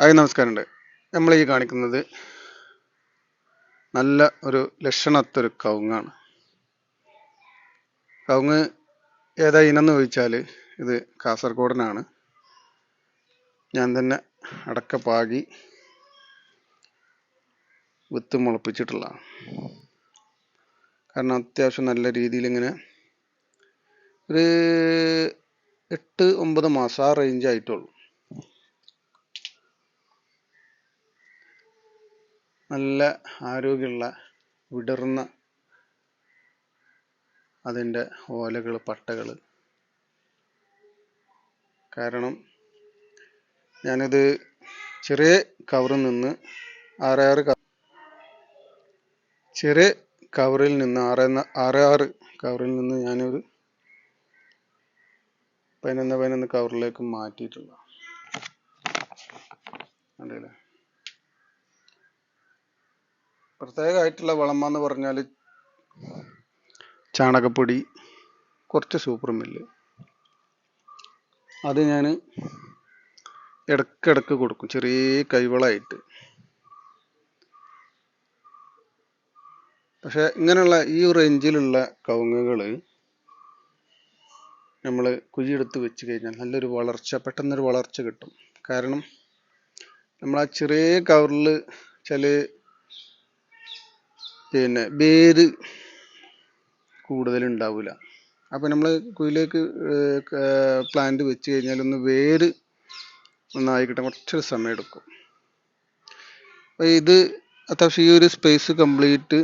Hi നമസ്കാരമുണ്ട്. നമ്മൾ ഈ കാണിക്കുന്നത് നല്ല ഒരു ലക്ഷണത്തൊരു കവുങ്ങാണ്. കവുങ്ങ് ഏതാ ഇനെന്ന് ചോദിച്ചാൽ ഇത് കാസർഗോഡനാണ്. ഞാൻ തന്നെ അടക്ക പാകി വിത്ത് മുളപ്പിച്ചിട്ടുള്ളതാണ്. കാരണം അത്യാവശ്യം നല്ല രീതിയിൽ ഇങ്ങനെ ഒരു എട്ട് ഒമ്പത് മാസം ആ റേഞ്ച് ആയിട്ടുള്ളൂ. നല്ല ആരോഗ്യമുള്ള വിടർന്ന അതിന്റെ ഓലകൾ പട്ടകൾ. കാരണം ഞാനിത് ചെറിയ കവറിൽ നിന്ന് ആറാറ് ചെറിയ കവറിൽ നിന്ന് ആറ് ആറാറ് ആറ് കവറിൽ നിന്ന് ഞാനൊരു പതിനൊന്ന് പതിനൊന്ന് കവറിലേക്ക് മാറ്റിയിട്ടുള്ള പ്രത്യേകമായിട്ടുള്ള വളമെന്ന് പറഞ്ഞാൽ ചാണകപ്പൊടി കുറച്ച് സൂപ്പർ മില്ല് അത് ഞാൻ ഇടക്കിടക്ക് കൊടുക്കും ചെറിയ കൈവളമായിട്ട് പക്ഷെ ഇങ്ങനെയുള്ള ഈ റേഞ്ചിലുള്ള കവുങ്ങുകൾ നമ്മൾ കുഴിയെടുത്ത് വെച്ച് കഴിഞ്ഞാൽ നല്ലൊരു വളർച്ച പെട്ടെന്നൊരു വളർച്ച കിട്ടും. കാരണം നമ്മൾ ആ ചെറിയ കവറിൽ ചില പിന്നെ വേര് കൂടുതൽ ഉണ്ടാവില്ല അപ്പോൾ നമ്മൾ കുയിലേക്ക് പ്ലാന്റ് വെച്ച് കഴിഞ്ഞാൽ ഒന്ന് വേര് ഒന്നായി കിട്ടാൻ കുറച്ചൊരു സമയം എടുക്കും. അപ്പോൾ ഇത് അത്യാവശ്യം ഈ ഒരു സ്പേസ് കംപ്ലീറ്റ്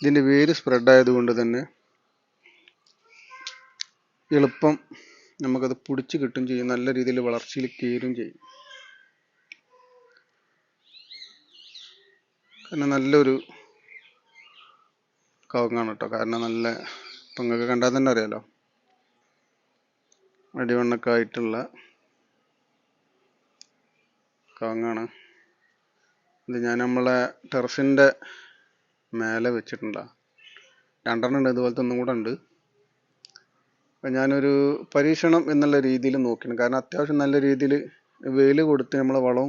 ഇതിന്റെ വേര് സ്പ്രെഡ് ആയതുകൊണ്ട് തന്നെ എളുപ്പം നമുക്കത് പിടിച്ച് കിട്ടും ചെയ്യും. നല്ല രീതിയിൽ വളർച്ചയിൽ കയറും ചെയ്യും. കാരണം നല്ലൊരു കവുങ്ങാണ് കേട്ടോ കാരണം നല്ല ഇപ്പം കണ്ടാൽ തന്നെ അറിയാലോ. അടിവണ്ണൊക്കെ ആയിട്ടുള്ള കവുങ്ങാണ് ഇത് ഞാൻ നമ്മളെ ടെറസിന്റെ മേലെ വെച്ചിട്ടുണ്ട്. രണ്ടെണ്ണം ഉണ്ട് ഇതുപോലത്തെ ഒന്നും കൂടെ ഉണ്ട്. ഞാനൊരു പരീക്ഷണം എന്നുള്ള രീതിയിൽ നോക്കണം കാരണം അത്യാവശ്യം നല്ല രീതിയിൽ വെയിൽ കൊടുത്ത് നമ്മൾ വളം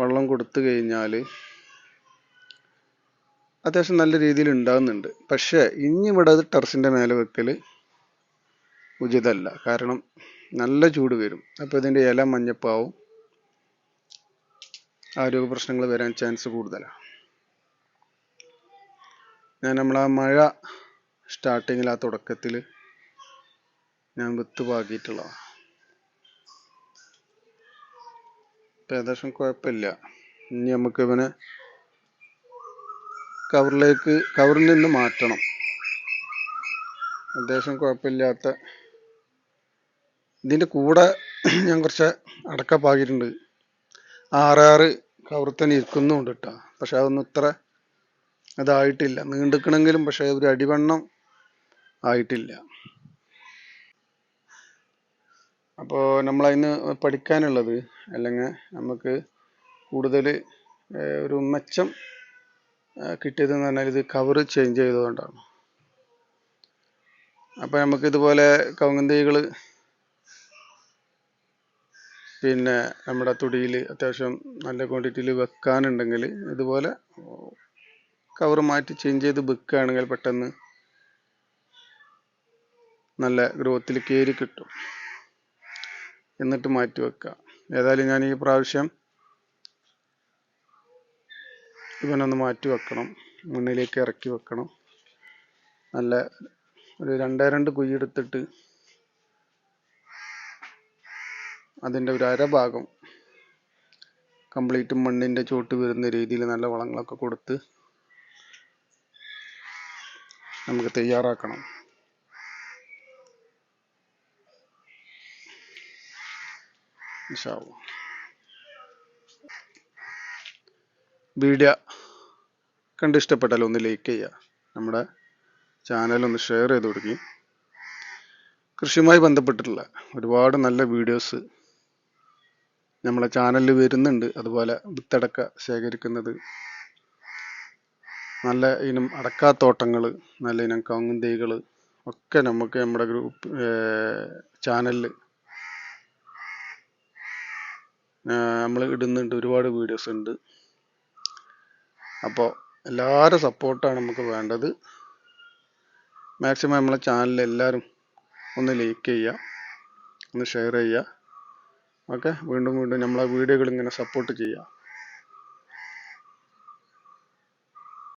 വെള്ളം കൊടുത്തു കഴിഞ്ഞാൽ അത്യാവശ്യം നല്ല രീതിയിൽ ഉണ്ടാകുന്നുണ്ട് പക്ഷേ ഇനി ഇവിടെ അത് ടെറസിന്റെ മേലെ വെക്കൽ ഉചിതമല്ല. കാരണം നല്ല ചൂട് വരും. അപ്പോൾ ഇതിന്റെ ഇല മഞ്ഞപ്പാവും ആരോഗ്യ പ്രശ്നങ്ങൾ വരാൻ ചാൻസ് കൂടുതലാണ് ഞാൻ നമ്മളാ മഴ സ്റ്റാർട്ടിങ്ങിൽ ആ തുടക്കത്തിൽ ഞാൻ വിത്ത് പാകിയിട്ടുള്ളതാണ് ഏകദേശം കുഴപ്പമില്ല. ഇനി നമുക്ക് ഇവനെ കവറിലേക്ക് കവറിൽ നിന്ന് മാറ്റണം. അത്യാവശ്യം കുഴപ്പമില്ലാത്ത ഇതിന്റെ കൂടെ ഞാൻ കുറച്ച് അടക്ക പാകിയിട്ടുണ്ട് ആറാറ് കവറിൽ തന്നെ ഇരിക്കുന്നുണ്ട് കേട്ടോ പക്ഷെ അതൊന്നും ഇത്ര അതായിട്ടില്ല നീണ്ടിക്കണമെങ്കിലും പക്ഷെ ഒരു അടിവണ്ണം ആയിട്ടില്ല. അപ്പോൾ നമ്മളതിന് പഠിക്കാനുള്ളത് അല്ലെങ്കിൽ നമുക്ക് കൂടുതൽ ഒരു മെച്ചം കിട്ടിയതെന്ന് പറഞ്ഞാൽ ഇത് കവർ ചേഞ്ച് ചെയ്തതുകൊണ്ടാണ്. അപ്പോൾ നമുക്ക് ഇതുപോലെ കവുങ്ങൻ തൈകൾ പിന്നെ നമ്മുടെ തുടിയിൽ അത്യാവശ്യം നല്ല ക്വാണ്ടിറ്റിയിൽ വെക്കാനുണ്ടെങ്കിൽ ഇതുപോലെ കവർ മാറ്റി ചേഞ്ച് ചെയ്ത് വെക്കുകയാണെങ്കിൽ പെട്ടെന്ന് നല്ല ഗ്രോത്തിൽ കയറി കിട്ടും. എന്നിട്ട് മാറ്റി വെക്കുക. ഏതായാലും ഞാൻ ഈ പ്രാവശ്യം ഇവനൊന്ന് മാറ്റി വെക്കണം. മണ്ണിലേക്ക് ഇറക്കി വെക്കണം. നല്ല ഒരു രണ്ടേ രണ്ട് കുഴിയെടുത്തിട്ട് അതിന്റെ ഒരു അരഭാഗം കംപ്ലീറ്റ് മണ്ണിന്റെ ചോട്ട് വരുന്ന രീതിയിൽ നല്ല വളങ്ങളൊക്കെ കൊടുത്ത് നമുക്ക് തയ്യാറാക്കണം. ഇൻഷാല്ലാ വീഡിയോ കണ്ട് ഇഷ്ടപ്പെട്ടാൽ ഒന്ന് ലൈക്ക് ചെയ്യുക. നമ്മുടെ ചാനൽ ഒന്ന് ഷെയർ ചെയ്ത് കൊടുക്കുകയും കൃഷിയുമായി ബന്ധപ്പെട്ടിട്ടുള്ള ഒരുപാട് നല്ല വീഡിയോസ് നമ്മളെ ചാനലിൽ വരുന്നുണ്ട്. അതുപോലെ വിത്തടക്ക ശേഖരിക്കുന്നത് നല്ല ഇനം അടക്കാത്തോട്ടങ്ങൾ നല്ല ഇനം കവുങ്ങും ഒക്കെ നമുക്ക് നമ്മുടെ ഗ്രൂപ്പ് ചാനലിൽ നമ്മൾ ഇടുന്നുണ്ട്. ഒരുപാട് വീഡിയോസ് ഉണ്ട്. അപ്പോൾ എല്ലാവരും സപ്പോർട്ടാണ് നമുക്ക് വേണ്ടത്. മാക്സിമം നമ്മളെ ചാനൽ എല്ലാവരും ഒന്ന് ലൈക്ക് ചെയ്യുക ഒന്ന് ഷെയർ ചെയ്യുക ഓക്കെ വീണ്ടും വീണ്ടും നമ്മളെ വീഡിയോകൾ ഇങ്ങനെ സപ്പോർട്ട് ചെയ്യുക